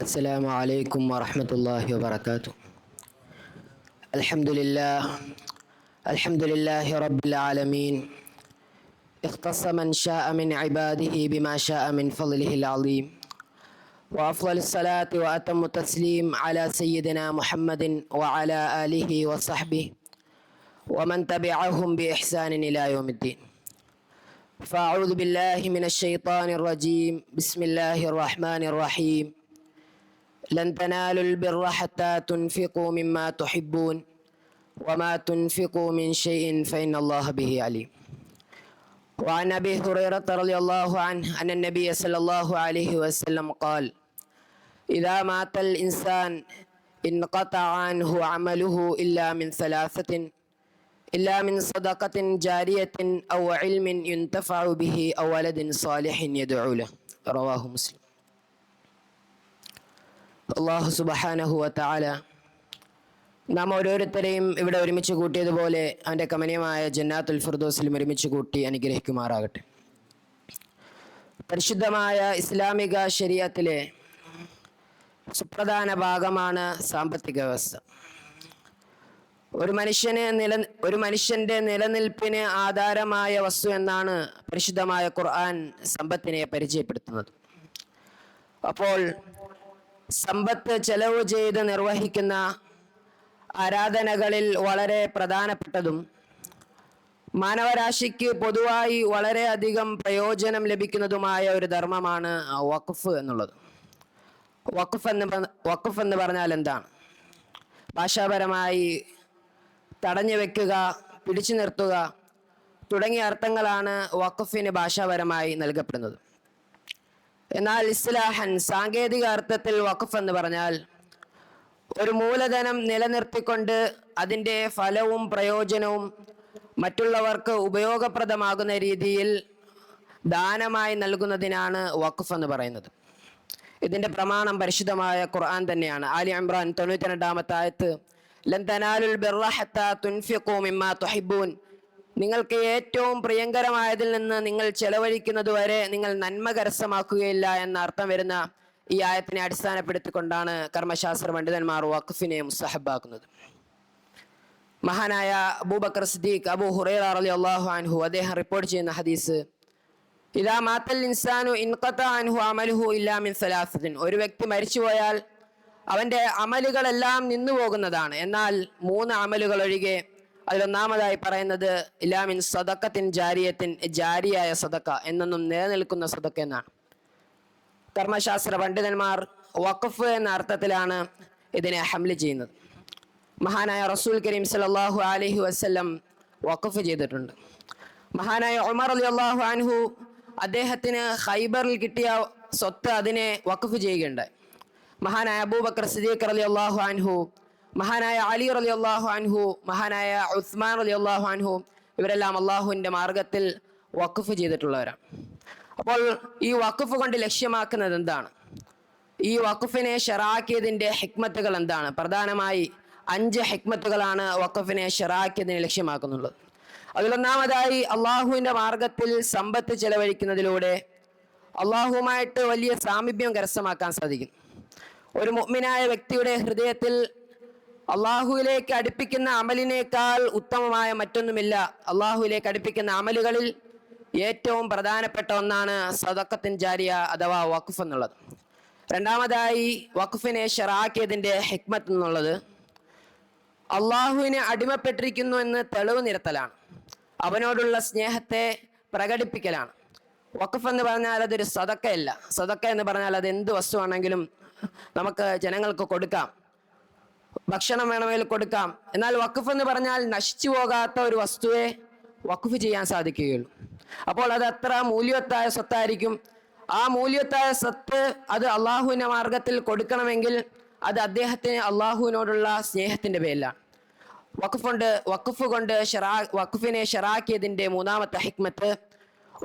السلام عليكم ورحمة الله وبركاته. الحمد لله الحمد لله رب العالمين. اختص من شاء من عباده بما شاء من فضله العظيم. وأفضل الصلاة وأتم التسليم على سيدنا محمد وعلى آله وصحبه ومن تبعهم بإحسان إلى يوم الدين. فأعوذ بالله من الشيطان الرجيم. بسم الله الرحمن الرحيم. لن تنالوا البر حتى تنفقوا مما تحبون وما تنفقوا من شيء فإن الله به عليم. وعن أبي هريرة رضي الله عنه أن النبي صلى الله عليه وسلم قال إذا مات الإنسان انقطع عنه عمله إلا من ثلاثة إلا من صدقة جارية أو علم ينتفع به أو ولد صالح يدعو له. رواه مسلم. അള്ളാഹു സുബഹാനഹുവ താല നാം ഓരോരുത്തരെയും ഇവിടെ ഒരുമിച്ച് കൂട്ടിയതുപോലെ അവന്റെ കമനീയമായ ജന്നാത്തുൽ ഫിർദോസിലും ഒരുമിച്ച് കൂട്ടി അനുഗ്രഹിക്കുമാറാകട്ടെ. പരിശുദ്ധമായ ഇസ്ലാമിക ശരീരത്തിലെ സുപ്രധാന ഭാഗമാണ് സാമ്പത്തിക വ്യവസ്ഥ. ഒരു മനുഷ്യന് നില ഒരു മനുഷ്യന്റെ നിലനിൽപ്പിന് ആധാരമായ വസ്തു എന്നാണ് പരിശുദ്ധമായ ഖുർആൻ സമ്പത്തിനെ പരിചയപ്പെടുത്തുന്നത്. അപ്പോൾ സമ്പത്ത് ചെലവ് ചെയ്ത് നിർവഹിക്കുന്ന ആരാധനകളിൽ വളരെ പ്രധാനപ്പെട്ടതും മാനവരാശിക്ക് പൊതുവായി വളരെയധികം പ്രയോജനം ലഭിക്കുന്നതുമായ ഒരു ധർമ്മമാണ് വഖഫ് എന്നുള്ളത്. വഖഫ് എന്ന് വഖഫ് എന്ന് പറഞ്ഞാൽ എന്താണ്? ഭാഷാപരമായി തടഞ്ഞു വെക്കുക പിടിച്ചു നിർത്തുക തുടങ്ങിയ അർത്ഥങ്ങളാണ് വഖഫിന് ഭാഷാപരമായി നൽകപ്പെടുന്നത്. എന്നാൽ ഇസ്ലാഹൻ സാങ്കേതിക അർത്ഥത്തിൽ വഖഫ് എന്ന് പറഞ്ഞാൽ ഒരു മൂലധനം നിലനിർത്തിക്കൊണ്ട് അതിന്റെ ഫലവും പ്രയോജനവും മറ്റുള്ളവർക്ക് ഉപയോഗപ്രദമാകുന്ന രീതിയിൽ ദാനമായി നൽകുന്നതിനാണ് വഖഫ് എന്ന് പറയുന്നത്. ഇതിന്റെ പ്രമാണം പരിശുദ്ധമായ ഖുർആൻ തന്നെയാണ്. ആലി ഇമ്രാൻ തൊണ്ണൂറ്റി രണ്ടാമത്തെ ആയത്ത് ലന്തനാലുൽ തനാലുൽ ബിർറ ഹത്താ തുൻഫിഖൂ മിമ്മാ തുഹിബ്ബൂൻ നിങ്ങൾക്ക് ഏറ്റവും പ്രിയങ്കരമായതിൽ നിന്ന് നിങ്ങൾ ചെലവഴിക്കുന്നത് വരെ നിങ്ങൾ നന്മ കരസ്ഥമാക്കുകയില്ല എന്ന അർത്ഥം വരുന്ന ഈ ആയത്തിനെ അടിസ്ഥാനപ്പെടുത്തിക്കൊണ്ടാണ് കർമ്മശാസ്ത്ര പണ്ഡിതന്മാർ വഖഫിനെ മുസ്തഹബാക്കുന്നത്. മഹാനായ അബൂബക്കർ സിദ്ദീഖ് അബു ഹുറൈർ ഹുറൈറ അള്ളാഹു അൻഹു അദ്ദേഹം റിപ്പോർട്ട് ചെയ്യുന്ന ഹദീസ് ഇതാ മാത്തൽ ഇൻസാനു ഇൻകത്ത അൻഹു അമലുഹു ഇല്ലാ മിൻ സലാസത്തിൻ ഒരു വ്യക്തി മരിച്ചുപോയാൽ അവന്റെ അമലുകളെല്ലാം നിന്നു പോകുന്നതാണ് എന്നാൽ മൂന്ന് അമലുകൾ ഒഴികെ അതിലൊന്നാമതായി പറയുന്നത് ഇലാമിൻ സദക്കത്തിൻ ജാരിയത്തിൻ ജാരിയായ സദക്ക എന്നൊന്നും നിലനിൽക്കുന്ന സദക്ക എന്നാണ്. കർമ്മശാസ്ത്ര പണ്ഡിതന്മാർ വഖഫ് എന്ന അർത്ഥത്തിലാണ് ഇതിനെ ഹംലി ചെയ്യുന്നത്. മഹാനായ റസൂൽ കരീം സലാഹു അലൈഹി വസല്ലം വഖഫ് ചെയ്തിട്ടുണ്ട്. മഹാനായ ഒമർ അലി അള്ളാഹു അൻഹു അദ്ദേഹത്തിന് ഹൈബറിൽ കിട്ടിയ സ്വത്ത് അതിനെ വഖഫ് ചെയ്യുകയുണ്ടായി. മഹാനായ അബൂബക്കർ സിദ്ദീഖ് അലി അള്ളാഹു അൻഹു മഹാനായ അലി റലി അള്ളാഹു അൻഹു മഹാനായ ഉസ്മാൻ അലി അള്ളാഹു അൻഹു ഇവരെല്ലാം അള്ളാഹുവിന്റെ മാർഗത്തിൽ വഖഫ് ചെയ്തിട്ടുള്ളവരാണ് അപ്പോൾ ഈ വഖഫ് കൊണ്ട് ലക്ഷ്യമാക്കുന്നത് എന്താണ്? ഈ വഖഫിനെ ഷെറാക്കിയതിന്റെ ഹിക്മത്തുകൾ എന്താണ്? പ്രധാനമായി അഞ്ച് ഹിക്മത്തുകളാണ് വഖഫിനെ ഷെറാക്കിയതിന് ലക്ഷ്യമാക്കുന്നുള്ളത്. അതിലൊന്നാമതായി അള്ളാഹുവിന്റെ മാർഗത്തിൽ സമ്പത്ത് ചെലവഴിക്കുന്നതിലൂടെ അള്ളാഹുവുമായിട്ട് വലിയ സാമീപ്യം കരസ്ഥമാക്കാൻ സാധിക്കും. ഒരു മുഗ്മിനായ വ്യക്തിയുടെ ഹൃദയത്തിൽ അള്ളാഹുവിലേക്ക് അടുപ്പിക്കുന്ന അമലിനേക്കാൾ ഉത്തമമായ മറ്റൊന്നുമില്ല. അള്ളാഹുവിലേക്ക് അടുപ്പിക്കുന്ന അമലുകളിൽ ഏറ്റവും പ്രധാനപ്പെട്ട ഒന്നാണ് സദക്കത്തിൻ ജാരിയ അഥവാ വഖഫ് എന്നുള്ളത്. രണ്ടാമതായി വഖഫിനെ ഷെറാക്കിയതിന്റെ ഹിക്മത്ത് എന്നുള്ളത് അള്ളാഹുവിനെ അടിമപ്പെട്ടിരിക്കുന്നു എന്ന് തെളിവ് നിരത്തലാണ്. അവനോടുള്ള സ്നേഹത്തെ പ്രകടിപ്പിക്കലാണ്. വഖഫ് എന്ന് പറഞ്ഞാൽ അതൊരു സദക്കയല്ല സദക്ക എന്ന് പറഞ്ഞാൽ അത് എന്ത് വസ്തുവാണെങ്കിലും നമുക്ക് ജനങ്ങൾക്ക് കൊടുക്കാം. ഭക്ഷണം വേണമെങ്കിൽ കൊടുക്കാം. എന്നാൽ വഖഫ് എന്ന് പറഞ്ഞാൽ നശിച്ചു പോകാത്ത ഒരു വസ്തുവെ വഖഫ് ചെയ്യാൻ സാധിക്കുകയുള്ളൂ. അപ്പോൾ അത് അത്ര മൂല്യവത്തായ സ്വത്തായിരിക്കും? ആ മൂല്യത്തായ സ്വത്ത് അത് അള്ളാഹുവിന്റെ മാർഗത്തിൽ കൊടുക്കണമെങ്കിൽ അത് അദ്ദേഹത്തിന് അള്ളാഹുവിനോടുള്ള സ്നേഹത്തിന്റെ പേരിലാണ്. വഖഫ് കൊണ്ട് വഖഫ് കൊണ്ട് ഷെറാ വഖഫിനെ ഷെറാക്കിയതിന്റെ മൂന്നാമത്തെ ഹിക്മത്ത്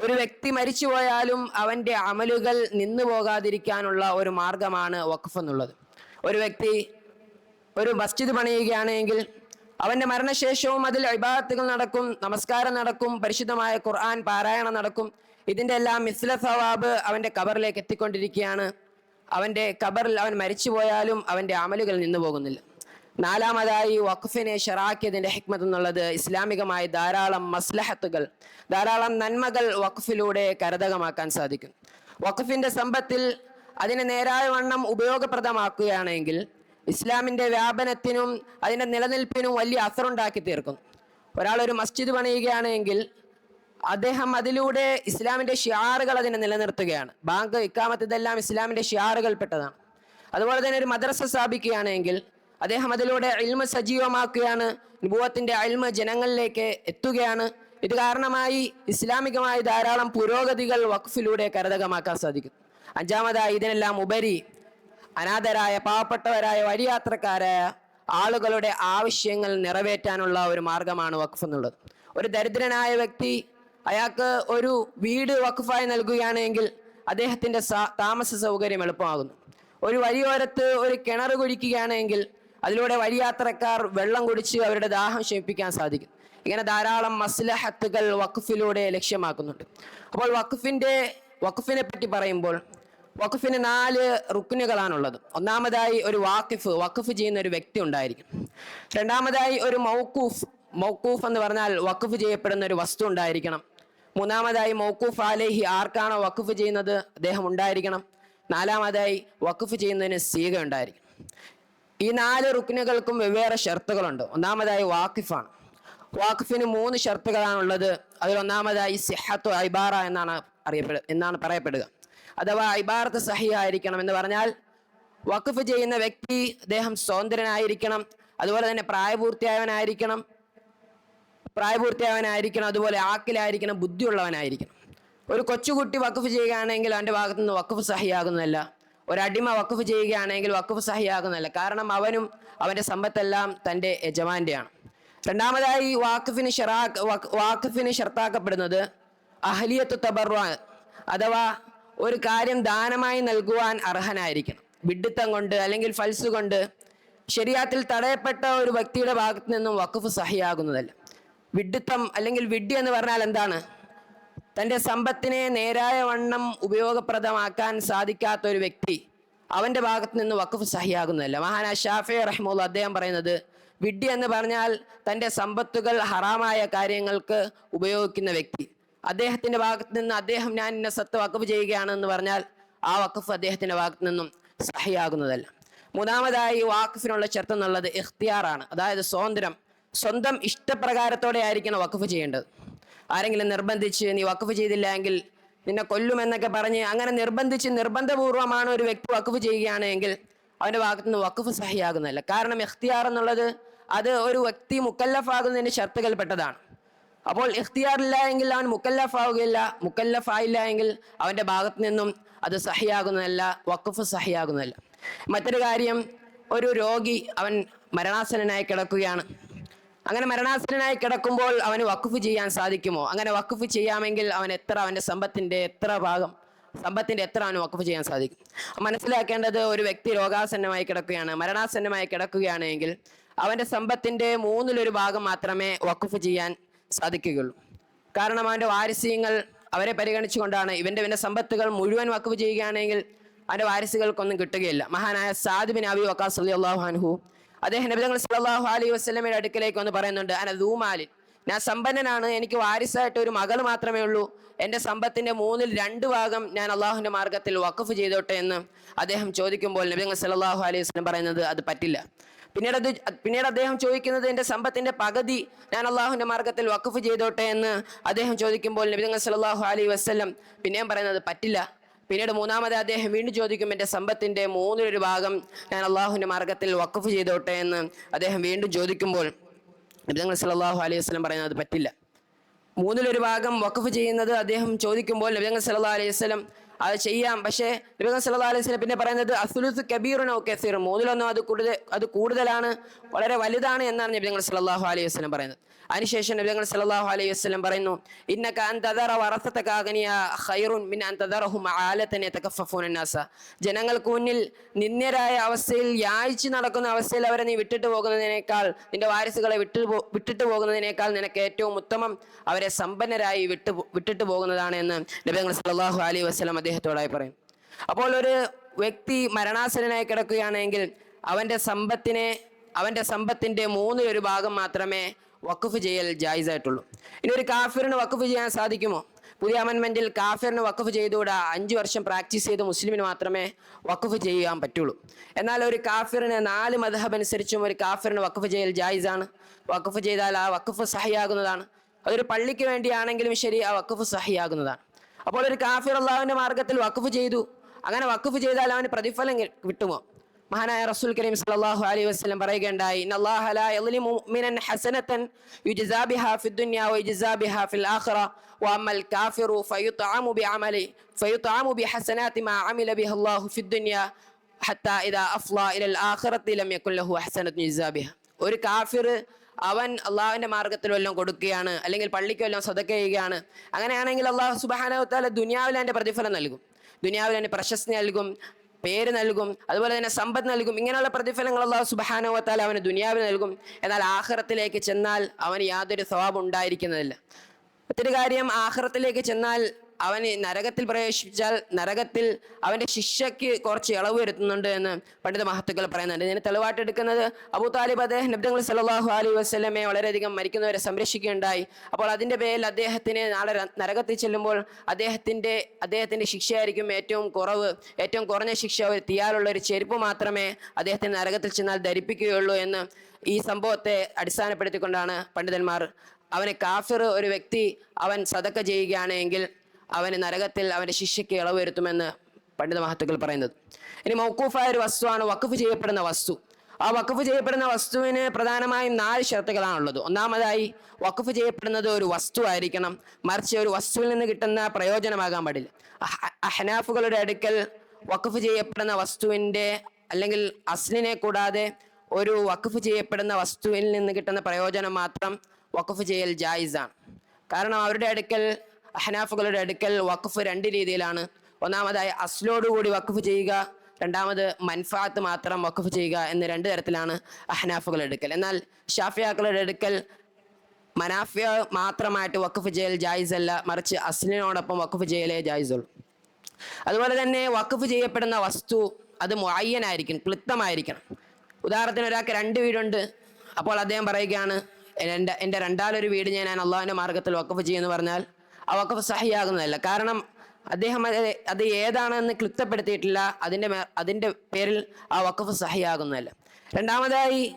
ഒരു വ്യക്തി മരിച്ചു പോയാലും അവന്റെ അമലുകൾ നിന്നു പോകാതിരിക്കാനുള്ള ഒരു മാർഗമാണ് വഖഫ് എന്നുള്ളത്. ഒരു വ്യക്തി ഒരു മസ്ജിദ് പണിയുകയാണെങ്കിൽ അവന്റെ മരണശേഷവും അതിൽ ഇബാദത്തുകൾ നടക്കും നമസ്കാരം നടക്കും പരിശുദ്ധമായ ഖുർആൻ പാരായണം നടക്കും. ഇതിന്റെ എല്ലാം മിസ്ല സവാബ് അവന്റെ കബറിലേക്ക് എത്തിക്കൊണ്ടിരിക്കുകയാണ്. അവന്റെ കബറിൽ അവൻ മരിച്ചു പോയാലും അവന്റെ അമലുകൾ നിന്നു പോകുന്നില്ല. നാലാമതായി വഖഫിനെ ഷറാക്കിയതിന്റെ ഹിക്മത്ത് എന്നുള്ളത് ഇസ്ലാമികമായ ധാരാളം മസ്ലഹത്തുകൾ ധാരാളം നന്മകൾ വഖഫിലൂടെ കരതകമാക്കാൻ സാധിക്കും. വഖഫിന്റെ സമ്പത്തിൽ അതിനെ നേരായ വണ്ണം ഉപയോഗപ്രദമാക്കുകയാണെങ്കിൽ ഇസ്ലാമിന്റെ വ്യാപനത്തിനും അതിന്റെ നിലനിൽപ്പിനും വലിയ അസറുണ്ടാക്കി തീർക്കും. ഒരാൾ ഒരു മസ്ജിദ് പണിയുകയാണെങ്കിൽ അദ്ദേഹം അതിലൂടെ ഇസ്ലാമിന്റെ ഷിയാറുകൾ അതിനെ നിലനിർത്തുകയാണ്. ബാങ്ക് ഇക്കാമത്ത് ഇതെല്ലാം ഇസ്ലാമിന്റെ ഷിയാറുകൾപ്പെട്ടതാണ് അതുപോലെ തന്നെ ഒരു മദ്രസ സ്ഥാപിക്കുകയാണെങ്കിൽ അദ്ദേഹം അതിലൂടെ അൽമ സജീവമാക്കുകയാണ് നുബുവത്തിന്റെ അൽമ ജനങ്ങളിലേക്ക് എത്തുകയാണ്. ഇത് കാരണമായി ഇസ്ലാമികമായി ധാരാളം പുരോഗതികൾ വഖഫിലൂടെ കരതകമാക്കാൻ സാധിക്കും. അഞ്ചാമതായി ഇതിനെല്ലാം ഉപരി അനാഥരായ പാവപ്പെട്ടവരായ വഴിയാത്രക്കാരായ ആളുകളുടെ ആവശ്യങ്ങൾ നിറവേറ്റാനുള്ള ഒരു മാർഗമാണ് വഖഫ് എന്നുള്ളത്. ഒരു ദരിദ്രനായ വ്യക്തി അയാൾക്ക് ഒരു വീട് വഖഫായി നൽകുകയാണെങ്കിൽ അദ്ദേഹത്തിന്റെ താമസ സൗകര്യം എളുപ്പമാകുന്നു. ഒരു വഴിയോരത്ത് ഒരു കിണർ കുഴിക്കുകയാണെങ്കിൽ അതിലൂടെ വഴിയാത്രക്കാർ വെള്ളം കുടിച്ച് അവരുടെ ദാഹം ശമിപ്പിക്കാൻ സാധിക്കും. ഇങ്ങനെ ധാരാളം മസ്ലഹത്തുകൾ വഖഫിലൂടെ ലക്ഷ്യമാക്കുന്നുണ്ട്. അപ്പോൾ വഖഫിന്റെ വഖഫിനെ പറ്റി പറയുമ്പോൾ വഖഫിന് നാല് റുക്കിനുകളാണുള്ളത് ഒന്നാമതായി ഒരു വാക്കിഫ് വഖഫ് ചെയ്യുന്ന ഒരു വ്യക്തി ഉണ്ടായിരിക്കും രണ്ടാമതായി ഒരു മൗക്കൂഫ് മൗക്കൂഫ് എന്ന് പറഞ്ഞാൽ വഖഫ് ചെയ്യപ്പെടുന്ന ഒരു വസ്തു ഉണ്ടായിരിക്കണം. മൂന്നാമതായി മൗക്കൂഫ് ആലേഹി ആർക്കാണോ വഖഫ് ചെയ്യുന്നത്? അദ്ദേഹം ഉണ്ടായിരിക്കണം. നാലാമതായി വഖഫ് ചെയ്യുന്നതിന് സീക ഉണ്ടായിരിക്കും ഈ നാല് റുക്കിനുകൾക്കും വെവ്വേറെ ഷർത്തുകളുണ്ട്. ഒന്നാമതായി വാക്കിഫാണ് വാക്കിഫിന് മൂന്ന് ഷർത്തുകളാണുള്ളത്. അതിൽ ഒന്നാമതായി സിഹത്തു ഐബാറ എന്നാണ് അറിയപ്പെടുക എന്നാണ് പറയപ്പെടുക. അഥവാ ഐബാറത്ത് സഹി ആയിരിക്കണം എന്ന് പറഞ്ഞാൽ വഖഫ് ചെയ്യുന്ന വ്യക്തി അദ്ദേഹം സ്വതന്ത്രനായിരിക്കണം അതുപോലെ തന്നെ പ്രായപൂർത്തിയായവനായിരിക്കണം പ്രായപൂർത്തിയായവനായിരിക്കണം അതുപോലെ ആക്കിലായിരിക്കണം ബുദ്ധിയുള്ളവനായിരിക്കണം. ഒരു കൊച്ചുകുട്ടി വഖഫ് ചെയ്യുകയാണെങ്കിൽ അവന്റെ ഭാഗത്തു നിന്ന് വഖഫ് സഹിയാകുന്നതല്ല. ഒരടിമ വഖഫ് ചെയ്യുകയാണെങ്കിൽ വഖഫ് സഹിയാകുന്നതല്ല. കാരണം അവനും അവന്റെ സമ്പത്തെല്ലാം തന്റെ യജമാന്റെയാണ്. രണ്ടാമതായി വാഖഫിന് ഷെറാ വാഖഫിന് ഷർത്താക്കപ്പെടുന്നത് അഹ്ലിയത്ത് തബറ അഥവാ ഒരു കാര്യം ദാനമായി നൽകുവാൻ അർഹനായിരിക്കണം. വിഡിത്തം കൊണ്ട് അല്ലെങ്കിൽ ഫൽസ് കൊണ്ട് ശരിയാത്തിൽ തടയപ്പെട്ട ഒരു വ്യക്തിയുടെ ഭാഗത്ത് നിന്നും വഖഫ് സഹിയാകുന്നതല്ല. വിഡിത്തം അല്ലെങ്കിൽ വിഡ്ഢി എന്ന് പറഞ്ഞാൽ എന്താണ്? തന്റെ സമ്പത്തിനെ നേരായ വണ്ണം ഉപയോഗപ്രദമാക്കാൻ സാധിക്കാത്ത ഒരു വ്യക്തി അവന്റെ ഭാഗത്ത് നിന്ന് വഖഫ് സഹിയാകുന്നതല്ല. മഹാന ഷാഫി റഹ്മുള്ള അദ്ദേഹം പറയുന്നത് വിഡ്ഢി എന്ന് പറഞ്ഞാൽ തന്റെ സമ്പത്തുകൾ ഹറാമായ കാര്യങ്ങൾക്ക് ഉപയോഗിക്കുന്ന വ്യക്തി. അദ്ദേഹത്തിന്റെ ഭാഗത്ത് നിന്ന് അദ്ദേഹം ഞാൻ ഇന്ന സ്വത്ത് വഖഫ് ചെയ്യുകയാണെന്ന് പറഞ്ഞാൽ ആ വക്കഫ് അദ്ദേഹത്തിന്റെ ഭാഗത്ത് നിന്നും സഹിയാകുന്നതല്ല. മൂന്നാമതായി വാക്കഫിനുള്ള ചെറുത്ത് എന്നുള്ളത് ഇഖ്തിയാറാണ്. അതായത് സ്വാതന്ത്ര്യം സ്വന്തം ഇഷ്ടപ്രകാരത്തോടെ ആയിരിക്കണം വക്കഫ് ചെയ്യേണ്ടത്. ആരെങ്കിലും നിർബന്ധിച്ച് നീ വക്കഫ് ചെയ്തില്ല എങ്കിൽ നിന്നെ കൊല്ലുമെന്നൊക്കെ പറഞ്ഞ് അങ്ങനെ നിർബന്ധിച്ച് നിർബന്ധപൂർവമാണ് ഒരു വ്യക്തി വഖഫ് ചെയ്യുകയാണെങ്കിൽ അവന്റെ ഭാഗത്ത് നിന്ന് വക്കഫ് സഹിയാകുന്നതല്ല. കാരണം ഇഖ്തിയാർ എന്നുള്ളത് അത് ഒരു വ്യക്തി മുക്കല്ലഫാകുന്നതിന്റെ ഷർത്തുകൾപ്പെട്ടതാണ് അപ്പോൾ ഇഖ്തിയാറില്ല എങ്കിൽ അവൻ മുക്കല്ലഫ് ആവുകയില്ല മുക്കല്ലഫ് ആയില്ല എങ്കിൽ അവന്റെ ഭാഗത്ത് നിന്നും അത് സഹിയാകുന്നതല്ല വഖഫ് സഹിയാകുന്നതല്ല. മറ്റൊരു കാര്യം ഒരു രോഗി അവൻ മരണാസനനായി കിടക്കുകയാണ്. അങ്ങനെ മരണാസനനായി കിടക്കുമ്പോൾ അവന് വഖഫ് ചെയ്യാൻ സാധിക്കുമോ? അങ്ങനെ വഖഫ് ചെയ്യാമെങ്കിൽ അവൻ എത്ര അവന്റെ സമ്പത്തിന്റെ എത്ര ഭാഗം സമ്പത്തിന്റെ എത്ര അവന് വഖഫ് ചെയ്യാൻ സാധിക്കും? മനസ്സിലാക്കേണ്ടത് ഒരു വ്യക്തി രോഗാസന്നമായി കിടക്കുകയാണ് മരണാസന്നമായി കിടക്കുകയാണെങ്കിൽ അവന്റെ സമ്പത്തിന്റെ മൂന്നിലൊരു ഭാഗം മാത്രമേ വഖഫ് ചെയ്യാൻ സാധിക്കുകയുള്ളൂ. കാരണം അവന്റെ വാരിസ്യങ്ങൾ അവരെ പരിഗണിച്ചുകൊണ്ടാണ് ഇവന്റെ പിന്നെ സമ്പത്തുകൾ മുഴുവൻ വഖഫ് ചെയ്യുകയാണെങ്കിൽ അവന്റെ വാരിസുകൾക്കൊന്നും കിട്ടുകയില്ല. മഹാനായ സാദ് ബിൻ അബി വക്കാസ് അള്ളാഹു അൻഹു അദ്ദേഹം നബിതങ്ങൾ സല്ലല്ലാഹു അലൈഹി വസല്ലമയുടെ അടുക്കലേക്ക് ഒന്ന് പറയുന്നുണ്ട് അന ദൂമാലിൻ ഞാൻ സമ്പന്നനാണ് എനിക്ക് വാരിസായിട്ട് ഒരു മകൾ മാത്രമേ ഉള്ളൂ. എന്റെ സമ്പത്തിന്റെ മൂന്നിൽ രണ്ട് ഭാഗം ഞാൻ അള്ളാഹുവിന്റെ മാർഗത്തിൽ വഖഫ് ചെയ്തോട്ടെ എന്ന് അദ്ദേഹം ചോദിക്കുമ്പോൾ നബിതങ്ങൾ സല്ലല്ലാഹു അലൈഹി വസ്ലം പറയുന്നത് അത് പറ്റില്ല. പിന്നീട് അത് പിന്നീട് അദ്ദേഹം ചോദിക്കുന്നത് എന്റെ സമ്പത്തിന്റെ പകുതി ഞാൻ അള്ളാഹുവിന്റെ മാർഗത്തിൽ വഖഫ് ചെയ്തോട്ടെ എന്ന് അദ്ദേഹം ചോദിക്കുമ്പോൾ നബിതങ്ങൾ സലാഹു അലൈഹി വസല്ലം പിന്നെയും പറയുന്നത് പറ്റില്ല. പിന്നീട് മൂന്നാമത് അദ്ദേഹം വീണ്ടും ചോദിക്കും എന്റെ സമ്പത്തിന്റെ മൂന്നിലൊരു ഭാഗം ഞാൻ അള്ളാഹുവിന്റെ മാർഗത്തിൽ വഖഫ് ചെയ്തോട്ടെ എന്ന് അദ്ദേഹം വീണ്ടും ചോദിക്കുമ്പോൾ നബിദങ്ങൾ സലാഹു അലൈഹി വസ്ലം പറയുന്നത് പറ്റില്ല. മൂന്നിലൊരു ഭാഗം വഖഫ് ചെയ്യുന്നത് അദ്ദേഹം ചോദിക്കുമ്പോൾ നബിദങ്ങൾ സല്ലല്ലാഹു അലൈഹി വസല്ലം അത് ചെയ്യാം. പക്ഷേ നബിതങ്ങൾ സല്ലാ അലൈഹി പിന്നെ പറയുന്നത് അസുലുസ് കബീറിനോ കസീർ മൂന്നിലൊന്നും അത് കൂടുതൽ അത് കൂടുതലാണ് വളരെ വലുതാണ് എന്നാണ് നബിതങ്ങൾ സല്ലല്ലാഹു അലൈഹി വസ്ലം പറയുന്നത്. അതിനുശേഷം നബിതങ്ങൾ സല്ലല്ലാഹു അലൈഹി വസ്ലം പറയുന്നു ഇന്നക അൻ തദറ വറസതക അഗ്നിയ ഖൈറുൻ മിൻ അൻ തദറഹും ആലതൻ യതകഫഫൂന നാസ ജനങ്ങൾക്ക് മുന്നിൽ നിന്ദ്യരായ അവസ്ഥയിൽ യാഴ്ച നടക്കുന്ന അവസ്ഥയിൽ അവരെ നീ വിട്ടിട്ട് പോകുന്നതിനേക്കാൾ നിന്റെ വാരിസുകളെ വിട്ടു വിട്ടിട്ട് പോകുന്നതിനേക്കാൾ നിനക്ക് ഏറ്റവും ഉത്തമം അവരെ സമ്പന്നരായി വിട്ടു വിട്ടിട്ട് പോകുന്നതാണ് എന്ന് നബിതങ്ങൾ സല്ലല്ലാഹു അലൈഹി വസല്ലം അദ്ദേഹത്തോടായി പറയും. അപ്പോൾ ഒരു വ്യക്തി മരണാസനായി കിടക്കുകയാണെങ്കിൽ അവന്റെ സമ്പത്തിനെ അവന്റെ സമ്പത്തിന്റെ മൂന്നിലൊരു ഭാഗം മാത്രമേ വക്കുഫ് ചെയ്യൽ ജായിസായിട്ടുള്ളൂ. ഇനി ഒരു കാഫിറിന് വക്കുഫ് ചെയ്യാൻ സാധിക്കുമോ? പുതിയ അമൻമെന്റിൽ കാഫിറിന് വക്കുഫ് ചെയ്തുകൂടാ? അഞ്ച് വർഷം പ്രാക്ടീസ് ചെയ്ത് മുസ്ലിമിന് മാത്രമേ വക്കുഫ് ചെയ്യാൻ പറ്റുള്ളൂ. എന്നാൽ ഒരു കാഫിറിന് നാല് മതഹബ് അനുസരിച്ചും ഒരു കാഫിറിന് വക്കുഫ് ചെയ്യൽ ജായിസാണ്. വക്കുഫ് ചെയ്താൽ ആ വക്കുഫ് സഹിയാകുന്നതാണ്. അതൊരു പള്ളിക്ക് വേണ്ടിയാണെങ്കിലും ശരി ആ വക്കുഫ് സഹിയാകുന്നതാണ്. അപ്പോൾ ഒരു കാഫിർ അള്ളാഹുവിന്റെ മാർഗത്തിൽ വഖഫ് ചെയ്തു. അങ്ങനെ വഖഫ് ചെയ്താൽ അവന് പ്രതിഫലം കിട്ടുമോ? മഹാനായ റസൂൽ കരീം സല്ലല്ലാഹു അലൈഹി വസല്ലം പറയുകയുണ്ടായി ഇന്നല്ലാഹ ലാ യളിമു മുഅ്മിനൻ ഹസനതൻ യുജ്സാ ബിഹാ ഫിദ്ദുനിയ ഫിൽ ആഖിറ വഅമ്മൽ കാഫിറു ഫയുത്അമു ബിഅമലി ഫയുത്അമു ബിഹസനാതി മാ അമില ബിഹ അല്ലാഹു ഫിദ്ദുനിയ ഹത്താ ഇദാ അഫ്ലാ ഇലൽ ആഖിറതി ലം യകുൻ ലഹു ഹസനത്തുൻ യുജ്സാ ഒരു കാഫിർ അവൻ അള്ളാഹുവിന്റെ മാർഗത്തിൽ വല്ലതും കൊടുക്കുകയാണ് അല്ലെങ്കിൽ പള്ളിക്ക് വല്ലതും സ്വതക്ക ചെയ്യുകയാണ്. അങ്ങനെയാണെങ്കിൽ അള്ളാഹു സുബാനവത്താല താല ദുനിയാവിൽ അതിന്റെ പ്രതിഫലം നൽകും. ദുനിയാവിൽ അതിന്റെ പ്രശസ്തി നൽകും പേര് നൽകും അതുപോലെ തന്നെ സമ്പത്ത് നൽകും. ഇങ്ങനെയുള്ള പ്രതിഫലങ്ങൾ അള്ളാഹു സുബാനോ താല അവന് ദുനിയാവിൽ നൽകും. എന്നാൽ ആഹ്റത്തിലേക്ക് ചെന്നാൽ അവന് യാതൊരു സ്വഭാവം ഉണ്ടായിരിക്കുന്നതല്ല. മറ്റൊരു കാര്യം ആഹ്റത്തിലേക്ക് ചെന്നാൽ അവന് നരകത്തിൽ പ്രവേശിപ്പിച്ചാൽ നരകത്തിൽ അവന്റെ ശിക്ഷയ്ക്ക് കുറച്ച് ഇളവ് വരുത്തുന്നുണ്ട് എന്ന് പണ്ഡിത മഹത്തുക്കൾ പറയുന്നുണ്ട്. ഇതിന് തെളിവായിട്ട് എടുക്കുന്നത് അബൂ താലിബ് അദ്ദേഹം നബ്ദങ്ങൾ സല്ലല്ലാഹു അലൈഹി വസ്ലമെ വളരെയധികം മരിക്കുന്നവരെ സംരക്ഷിക്കുകയുണ്ടായി. അപ്പോൾ അതിന്റെ പേരിൽ അദ്ദേഹത്തിന് നാളെ നരകത്തിൽ ചെല്ലുമ്പോൾ അദ്ദേഹത്തിന്റെ അദ്ദേഹത്തിന്റെ ശിക്ഷയായിരിക്കും ഏറ്റവും കുറവ് ഏറ്റവും കുറഞ്ഞ ശിക്ഷ ഒരു തീയാലുള്ള ഒരു ചെരുപ്പ് മാത്രമേ അദ്ദേഹത്തിന് നരകത്തിൽ ചെന്നാൽ ധരിപ്പിക്കുകയുള്ളൂ എന്ന് ഈ സംഭവത്തെ അടിസ്ഥാനപ്പെടുത്തിക്കൊണ്ടാണ് പണ്ഡിതന്മാർ അവനെ കാഫിർ ഒരു വ്യക്തി അവൻ സതക്ക ചെയ്യുകയാണെങ്കിൽ അവന് നരകത്തിൽ അവന്റെ ശിക്ഷയ്ക്ക് ഇളവ് വരുത്തുമെന്ന് പണ്ഡിത മഹത്തുക്കൾ പറയുന്നത്. ഇനി മൗക്കൂഫായ ഒരു വസ്തുവാണ് വഖഫ് ചെയ്യപ്പെടുന്ന വസ്തു. ആ വഖഫ് ചെയ്യപ്പെടുന്ന വസ്തുവിന് പ്രധാനമായും നാല് ഷർത്തുകളാണുള്ളത്. ഒന്നാമതായി വഖഫ് ചെയ്യപ്പെടുന്നത് ഒരു വസ്തു ആയിരിക്കണം മറിച്ച് ഒരു വസ്തുവിൽ നിന്ന് കിട്ടുന്ന പ്രയോജനമാകാൻ പാടില്ല. അഹ് അഹ്നാഫുകളുടെ അടുക്കൽ വഖഫ് ചെയ്യപ്പെടുന്ന വസ്തുവിന്റെ അല്ലെങ്കിൽ അസ്ലിനെ കൂടാതെ ഒരു വഖഫ് ചെയ്യപ്പെടുന്ന വസ്തുവിൽ നിന്ന് കിട്ടുന്ന പ്രയോജനം മാത്രം വഖഫ് ചെയ്യൽ ജായിസാണ്. കാരണം അവരുടെ അടുക്കൽ അഹനാഫുകളുടെ അടുക്കൽ വഖഫ് രണ്ട് രീതിയിലാണ്. ഒന്നാമതായി അസ്ലോടുകൂടി വഖഫ് ചെയ്യുക രണ്ടാമത് മൻഫാത്ത് മാത്രം വഖഫ് ചെയ്യുക എന്ന രണ്ട് തരത്തിലാണ് അഹനാഫുകളുടെ അടുക്കൽ. എന്നാൽ ഷാഫിയാക്കളുടെ അടുക്കൽ മനാഫിയ മാത്രമായിട്ട് വഖഫ് ചെയ്യൽ ജായിസ് അല്ല മറിച്ച് അസ്ലിനോടൊപ്പം വഖഫ് ചെയ്യലേ ജായിസുള്ളൂ. അതുപോലെ തന്നെ വഖഫ് ചെയ്യപ്പെടുന്ന വസ്തു അത് മുഅയ്യനായിരിക്കും ക്ലിപ്തമായിരിക്കണം. ഉദാഹരണത്തിന് ഒരാൾക്ക് രണ്ട് വീടുണ്ട് അപ്പോൾ അദ്ദേഹം പറയുകയാണ് എന്റെ എന്റെ രണ്ടാലൊരു വീട് ഞാൻ അള്ളാഹുവിന്റെ മാർഗത്തിൽ വഖഫ് ചെയ്യുമെന്ന് പറഞ്ഞാൽ ആ സഹിയാകുന്നതല്ല. കാരണം അദ്ദേഹം അത് ഏതാണെന്ന് ക്ലിപ്തപ്പെടുത്തിയിട്ടില്ല. അതിന്റെ അതിന്റെ പേരിൽ ആ വക്കഫ് സഹിയാകുന്നതല്ല. രണ്ടാമതായി